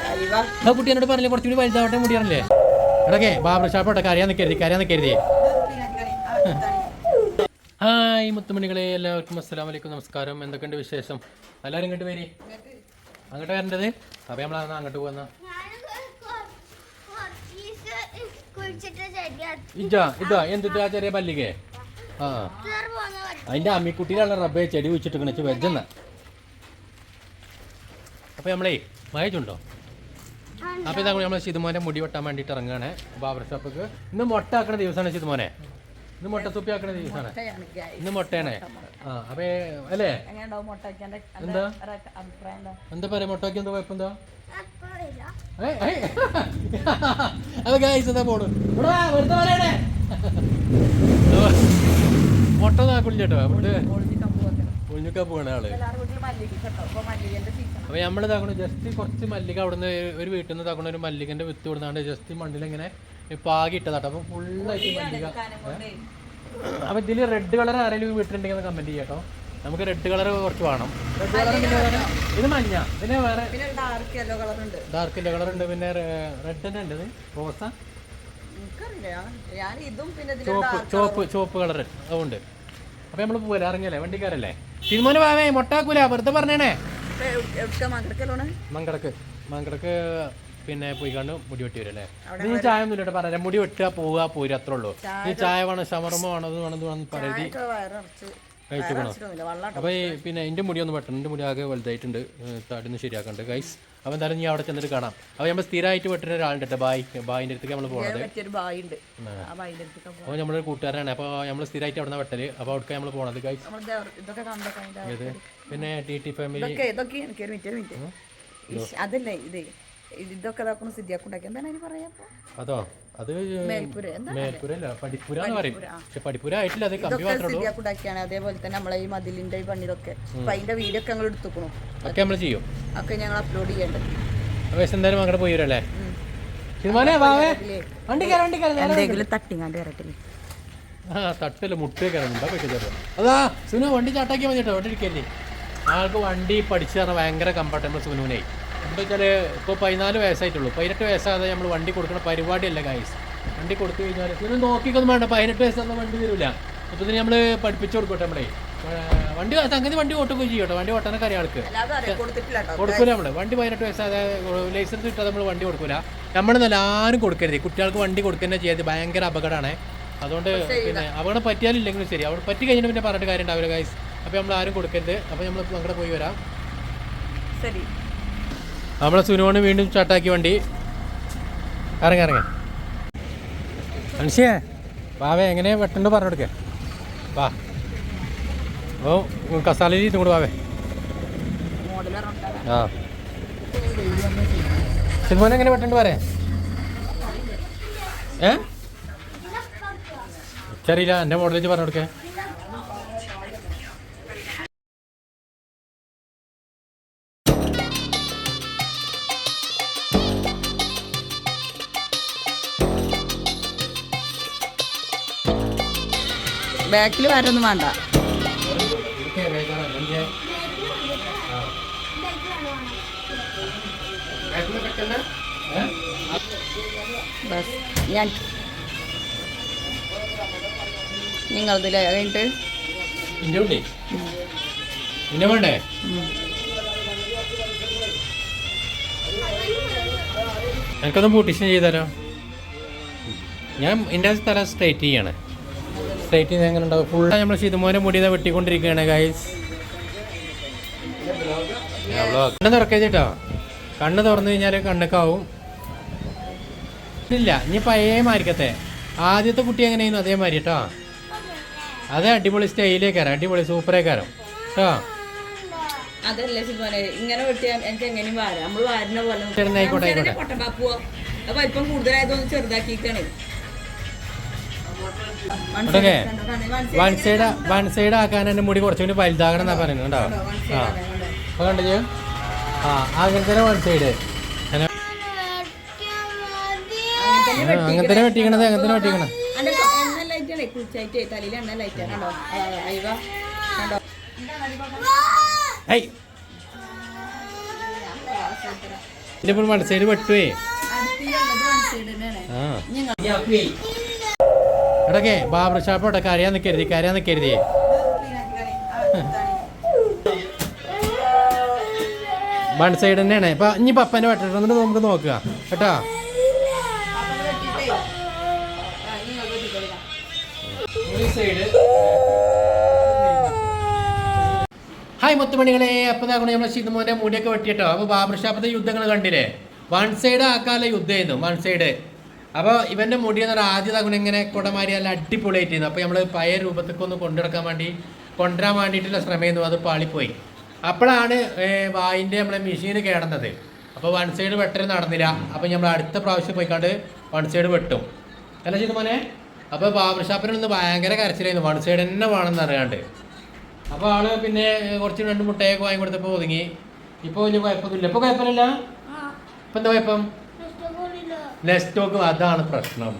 ആ കുട്ടി എന്നോട് പറഞ്ഞില്ലേ കുറച്ചുകൂടി വലുതാവട്ടെ മുടിയാണല്ലേ എടക്കെ ബാബർ ഷാപ്പോട്ടെ കരയാൻ കരുതി കരയാൻ കരുതി. ഹായ് മുത്തുമണികളെ എല്ലാവർക്കും അസ്സലാം വലൈക്കും നമസ്കാരം. എന്തൊക്കെയുണ്ട് വിശേഷം? എല്ലാവരും ഇങ്ങോട്ട് വരി. അങ്ങോട്ട് വരേണ്ടത്? അപ്പം നമ്മളാണ് അങ്ങോട്ട് പോകുന്ന ഇജാ ഇതാ ചെറിയ പല്ലികേ ആ. അതിന്റെ അമ്മിക്കുട്ടിയിലാണ് റബ്ബെ ചെടി വെച്ചിട്ട് വെജെന്ന അപ്പോൾ നമ്മളേ മയച്ചുണ്ടോ അപ്പോൾ ഇതാ നമ്മൾ ശിതുമോനെ മുടി വെട്ടാൻ വേണ്ടിയിട്ട് ഇറങ്ങുകയാണ്. ബാബർ ഷോപ്പിക്ക് ഇന്ന് മുട്ട ആക്കണ ദിവസമാണ് ശിതുമോനെ. ഇന്ന് മുട്ട തുപ്പി ആക്കണ ദിവസമാണ് ഇന്ന് മുട്ടയാണ്. ആ അപ്പൊ അല്ലേ? എന്താ? എന്താ പറയാ മുട്ടയ്ക്ക് എന്താ കുഴപ്പം എന്താ. അപ്പൊ പോണു ഇവിടെ വെറുതെ പറയണേ. മുട്ട നാക്കുള്ളിട്ടോ ഇവിടെ ഒഴിഞ്ഞൊക്കെ ആൾ. കേട്ടോ അപ്പോൾ നമ്മൾ ഇതാക്കണം ജസ്റ്റ് കുറച്ച് മല്ലിക അവിടുന്ന് ഒരു വീട്ടിൽ നിന്ന് ഇതാക്കണ ഒരു മല്ലികന്റെ വിത്ത് കൊടുത്താണ്ട് ജസ്റ്റ് മണ്ണിൽ ഇങ്ങനെ പാകി ഇട്ടതാട്ടോ. അപ്പോൾ ഫുള്ളായിട്ട് മല്ലിക അപ്പോൾ ഇതിൽ റെഡ് കളർ ആരെങ്കിലും വീട്ടിലുണ്ടെങ്കിൽ കമന്റ് ചെയ്യാട്ടോ. നമുക്ക് റെഡ് കളർ കുറച്ച് വേണം. റെഡ് കളർ ഇത് മഞ്ഞ. പിന്നെ വേറെ ഡാർക്ക് യെല്ലോ കളർ ഉണ്ട്. ഡാർക്ക് കളർ ഉണ്ട്. പിന്നെ റെഡ് തന്നെ ഉണ്ട് റോസ. ചോപ്പ് ചോപ്പ് ചുവപ്പ് കളർ അതുകൊണ്ട് അപ്പൊ നമ്മൾ പോവല്ലേ? ഇറങ്ങിയല്ലേ വണ്ടിക്കാരല്ലേ? സിനിമോന് വാവേ മൊട്ടാക്കൂല വെറുതെ പറഞ്ഞേണേ മങ്കടക്ക്. മങ്കടക്ക് പിന്നെ പോയി കണ്ട് മുടി വെട്ടി വരും അല്ലേ നീ ചായ ഒന്നും ഇല്ലട്ടെ പറയാം മുടി വെട്ടുക പോവുക പോരും അത്രേ ഉള്ളൂ. നീ ചായ വേണം? ഷവർമ വേണം? അത് വേണം? ഇത് വേണം എന്ന് അപ്പോൾ ഈ പിന്നെ എന്റെ മുടി ഒന്ന് വെട്ടണം. എന്റെ മുടി ആകെ വലുതായിട്ടുണ്ട്. തടിന്ന് ശരിയാക്കണ്ട്. ഗൈസ് അപ്പോൾ എന്തായാലും ഞാൻ അവിടെ ചെന്നിട്ട് കാണാം. അപ്പോൾ നമ്മൾ സ്ഥിരമായിട്ട് വെട്ടുന്ന ഒരാളുണ്ട് ബായ്. ബായിന്റെ അടുത്തേക്ക് നമ്മൾ പോകണത് അപ്പൊ അപ്പോൾ നമ്മുടെ കൂട്ടുകാരാണ് അപ്പോൾ നമ്മൾ സ്ഥിരമായിട്ട് അവിടെ നിന്ന് വെട്ടൽ. അപ്പോൾ അവിടേക്ക് നമ്മൾ പോകണത് ഗൈസ് ഇത് പിന്നെ ടി ടി ഫാമിലി അതല്ലേ ഇത് ഇത് ഇതൊക്കെ ഇതാക്കുന്ന സിദ്ധിയാക്കുണ്ടാക്കി എന്താണ് പറയാ അതോ? അത് പഠിപ്പുര എന്ന് പറയും. പക്ഷെ പഠിപ്പുര ആയിട്ടില്ല അത് കമ്പി മാത്രമേ അതേപോലെ തന്നെ നമ്മളെ ഈ മതിലിന്റെ ഈ പണിയിലൊക്കെ. അപ്പൊ അതിന്റെ വീഡിയോ ഒക്കെ ഞങ്ങൾ എടുത്തുക്കണു. ഒക്കെ നമ്മൾ ചെയ്യും. ഒക്കെ ഞങ്ങൾ അപ്ലോഡ് ചെയ്യേണ്ടത് അപ്പോൾ എന്തായാലും അങ്ങോട്ട് പോയി വരല്ലേ? എന്തെങ്കിലും തട്ടിങ്ങാണ്ട് വരട്ടില്ലേ ആ അതാ സുനു വണ്ടി ചാട്ടാക്കി വന്നിട്ടോ വണ്ടി ഇരിക്കല്ലേ? ആൾക്ക് വണ്ടി പഠിച്ചു തരണം ഭയങ്കര കംഫർട്ടബിൾ സുനുവിനെ. എന്താ വെച്ചാൽ ഇപ്പോൾ പതിനാല് വയസ്സായിട്ടുള്ളൂ. പതിനെട്ട് വയസ്സാകാതെ നമ്മൾ വണ്ടി കൊടുക്കുന്ന പരിപാടിയല്ല ഗൈസ് വണ്ടി കൊടുത്തു കഴിഞ്ഞാൽ നിങ്ങൾ നോക്കിക്കൊന്നും വേണ്ട. പതിനെട്ട് വയസ്സൊന്നും വണ്ടി തരില്ല അപ്പോൾ ഇതിന് നമ്മൾ പഠിപ്പിച്ചു കൊടുക്കട്ടെ നമ്മളെ. വണ്ടി സംഗതി വണ്ടി ഓട്ടുകയും ചെയ്യും വണ്ടി ഓട്ടാനൊക്കെ അറിയാം ആൾക്ക്. അല്ലാതെ അറിയാം. കൊടുത്തിട്ടില്ല കേട്ടോ. കൊടുക്കൂല നമ്മൾ. വണ്ടി പതിനെട്ട് വയസ്സാതെ ലൈസൻസ് കിട്ടാതെ നമ്മൾ വണ്ടി കൊടുക്കില്ല നമ്മൾ എല്ലാവരും കൊടുക്കരുത്. കുട്ടികൾക്ക് വണ്ടി കൊടുക്കുന്നത് ചെയ്യാതെ ഭയങ്കര അപകടമാണ് അതുകൊണ്ട് പിന്നെ അപകടം പറ്റിയാലില്ലെങ്കിലും ശരി. അവിടെ പറ്റി കഴിഞ്ഞിട്ട് പിന്നെ പറഞ്ഞിട്ട് കാര്യം ഉണ്ടാവില്ല ഗൈസ് അപ്പോൾ നമ്മൾ ആരും കൊടുക്കരുത്. അപ്പോൾ നമ്മൾ അങ്ങോട്ട് പോയി വരാം. ശരി. നമ്മളെ സുനുവാണ് വീണ്ടും ചാട്ടാക്കി വണ്ടി. ഇറങ്ങി ഇറങ്ങി. മനുഷ്യേ വാവേ എങ്ങനെ വെട്ടണ്ട് പറഞ്ഞു കൊടുക്കേ? വാ. ഓ കസാലയിൽ ഇതും കൂടെ വാവേ. ആ. സിനിമോനെ എങ്ങനെ വെട്ടണ്ട് പറയാ? ഏ? ചെറിയില്ല എന്റെ മോഡലേജ് പറഞ്ഞു കൊടുക്കേ. ബാക്കിൽ വരൊന്നും വേണ്ട. ബസ്. ഞാൻ നിങ്ങളതിലെ കഴിഞ്ഞിട്ട് പിന്നെ വേണ്ടേ? എനിക്കൊന്ന് ബ്യൂട്ടീഷ്യൻ ചെയ്താലോ ഞാൻ എന്റെ തല സ്ട്രേറ്റ് ചെയ്യാണ്. സ്ട്രൈറ്റ് ചെയ്ത് എങ്ങനെ ഉണ്ടാവും? ഫുൾ നമ്മൾ ശീതമോനെ മുടി ഇതാ വെട്ടിക്കൊണ്ടിരിക്കുകയാണ് ഗൈസ് കണ്ണ് തുറക്കേ ചേട്ടാ കണ്ണ് തുറന്നു കഴിഞ്ഞാൽ കണ്ണുക്കാവും. ഇല്ല ഇനി പഴയ മാരിക്കത്തെ. ആദ്യത്തെ കുട്ടി എങ്ങനെയായിരുന്നു? അതേമാതിരി കേട്ടോ. അത് അടിപൊളി സ്റ്റൈലേക്കാരം അടിപൊളി സൂപ്പറേക്കാരം കേട്ടോ. അതല്ലേ സിനിമനെ ഇങ്ങനെ വെട്ടിയാൽ എനിക്ക് എങ്ങനെയും വാരാം. നമ്മൾ വാരുന്ന പോലെ ചെറുതായിക്കോട്ടെ ആയിക്കോട്ടെ, ആയിക്കോട്ടെ. പൊട്ടപ്പാപ്പുവോ അപ്പൊ ഇപ്പം കൂടുതലായതൊന്ന് ചെറുതാക്കിക്കണേ വൺ സൈഡ് വൺ സൈഡ് ആക്കാൻ എന്റെ മുടി കുറച്ചുകൂടി വലുതാകണം എന്നാ പറയുന്നുണ്ടോ ആ. അപ്പോൾ കണ്ടു? ആ അങ്ങനെ തന്നെ വൺ സൈഡ്. അങ്ങനെ. തന്നെ വെട്ടിക്കണത് അങ്ങനെ തന്നെ വെട്ടിക്കണം ഇതിപ്പോ സൈഡ് ഇതിപ്പോൾ വെട്ടുവേ അടുത്തുള്ളത് മനസ്സിൽ തന്നെയാണ്. ആ. എടക്കെ ബാബർ ഷാപ്പോട്ടെ കരയാൻ നിൽക്കരുത് കരയാൻ നിൽക്കരുതേ വൺ സൈഡ് തന്നെയാണ്. ഇപ്പൊ ഇനി പപ്പന്റെ വെട്ടിട്ട് എന്നിട്ട് നമുക്ക് നോക്കുക. കേട്ടോ? ഹായ് മുത്തുമണികളെ. അപ്പൊ ഇതാക്കണം നമ്മളെ ശിതുമോന്റെ മുടിയൊക്കെ വെട്ടിയിട്ടോ. അപ്പോൾ ബാബർ ഷാപ്പത്തെ യുദ്ധങ്ങൾ കണ്ടില്ലേ? വൺ സൈഡ് ആക്കാനുള്ള യുദ്ധമായിരുന്നു വൺ സൈഡ്. അപ്പോൾ ഇവന്റെ മുടി എന്ന് പറഞ്ഞാൽ ആദ്യ തവണ ഇങ്ങനെ കുടമാരി നല്ല അടിപൊളിയായിട്ടിരുന്നു. അപ്പോൾ നമ്മൾ പഴയ രൂപത്തേക്ക് ഒന്ന് കൊണ്ടുനടക്കാൻ വേണ്ടി കൊണ്ടുവരാൻ വേണ്ടിയിട്ടുള്ള ശ്രമമായിരുന്നു. അത് പാളിപ്പോയി. അപ്പോഴാണ് വായിന്റെ നമ്മളെ മെഷീൻ കേടുന്നത്. അപ്പോൾ വൺ സൈഡ് വെട്ടൽ നടന്നില്ല. അപ്പോൾ നമ്മൾ അടുത്ത പ്രാവശ്യം പോയിക്കാണ്ട് വൺ സൈഡ് വെട്ടും. അല്ല ചെയ്തു മോനെ? അപ്പോൾ ബാബർ ഷാപ്പിനൊന്ന് ഭയങ്കര കരച്ചിലായിരുന്നു. വൺ സൈഡ് തന്നെ വേണമെന്ന് അറിയാണ്ട്. അപ്പോൾ ആൾ പിന്നെ കുറച്ച് രണ്ട് മുട്ടയൊക്കെ വാങ്ങി കൊടുത്തപ്പോൾ ഒതുങ്ങി. ഇപ്പോൾ വലിയ കുഴപ്പമൊന്നുമില്ല. ഇപ്പോൾ കുഴപ്പമില്ല ഇപ്പം എന്താ കുഴപ്പം? നെസ്റ്റോക്ക് അതാണ് പ്രശ്നം.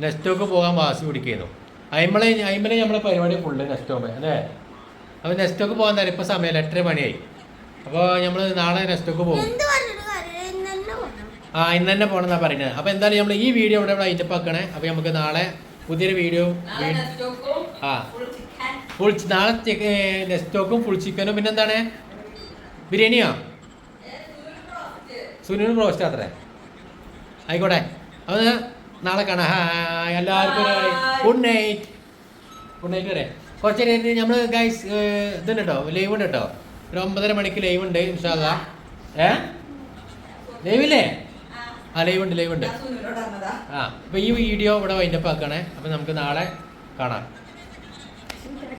നെസ്റ്റോക്ക് പോകാൻ വാസി പിടിക്കുന്നു. അയിമ്പളെ അയിമ്പളെ നമ്മളെ പരിപാടി ഫുള്ള് നെസ്റ്റോക്ക് അല്ലേ? അപ്പോൾ നെസ്റ്റോക്ക് പോകാൻ തരാം ഇപ്പോൾ സമയം എട്ടര മണിയായി. അപ്പോൾ നമ്മൾ നാളെ നെസ്റ്റോക്ക് പോകും. ആ ഇന്ന് തന്നെ പോകണമെന്നാ പറയുന്നത് അപ്പോൾ എന്തായാലും നമ്മൾ ഈ വീഡിയോ ഇവിടെ ഇവിടെ ഐറ്റപ്പ് ആക്കണേ. അപ്പോൾ നമുക്ക് നാളെ പുതിയൊരു വീഡിയോ ആ. ഫുൾ നാളെ നെസ്റ്റോക്കും ഫുൾ ചിക്കനും പിന്നെന്താണ്? ബിരിയാണിയോ? സുനിൽ റോസ്റ്റ് അത്രേ. ആയിക്കോട്ടെ. അത് നാളെ കാണാം. ഹായ് എല്ലാവർക്കും ഗുഡ് നൈറ്റ് ഗുഡ് നൈറ്റ് വരെ. കുറച്ച് നേരം നമ്മൾ ഗൈസ് ഇതുണ്ട് കേട്ടോ ലൈവ് ഉണ്ട് കേട്ടോ ഒരു ഒമ്പതര മണിക്ക് ലൈവ് ഉണ്ട് ഇൻഷാല്ല ഏ? ലൈവില്ലേ ആ ലൈവ് ഉണ്ട് ലൈവ് ഉണ്ട്. ആ അപ്പോൾ ഈ വീഡിയോ ഇവിടെ വൈൻഡപ്പ് ആക്കണേ. അപ്പോൾ നമുക്ക് നാളെ കാണാം.